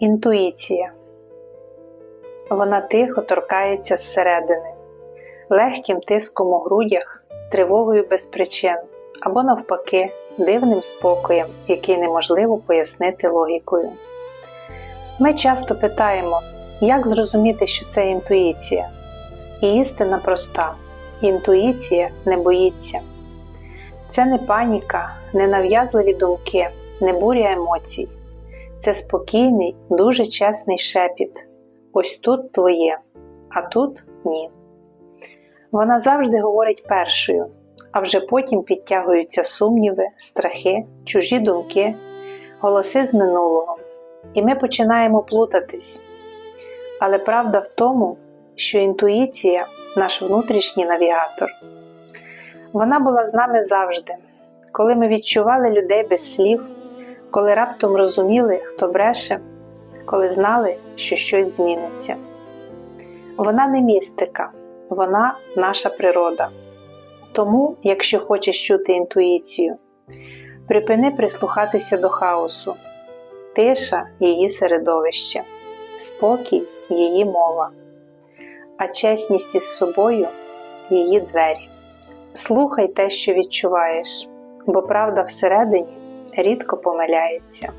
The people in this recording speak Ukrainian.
Інтуїція. Вона тихо торкається зсередини, легким тиском у грудях, тривогою без причин або, навпаки, дивним спокоєм, який неможливо пояснити логікою. Ми часто питаємо, як зрозуміти, що це інтуїція. І істина проста: інтуїція не боїться. Це не паніка, не нав'язливі думки, не буря емоцій. Це спокійний, дуже чесний шепіт. Ось тут твоє, а тут ні. Вона завжди говорить першою, а вже потім підтягуються сумніви, страхи, чужі думки, голоси з минулого. І ми починаємо плутатись. Але правда в тому, що інтуїція наш внутрішній навігатор. Вона була з нами завжди, коли ми відчували людей без слів, коли раптом розуміли, хто бреше, коли знали, що щось зміниться. Вона не містика, вона наша природа. Тому, якщо хочеш чути інтуїцію, припини прислухатися до хаосу, тиша її середовище, спокій її мова, а чесність із собою її двері. Слухай те, що відчуваєш, бо правда всередині рідко помиляється.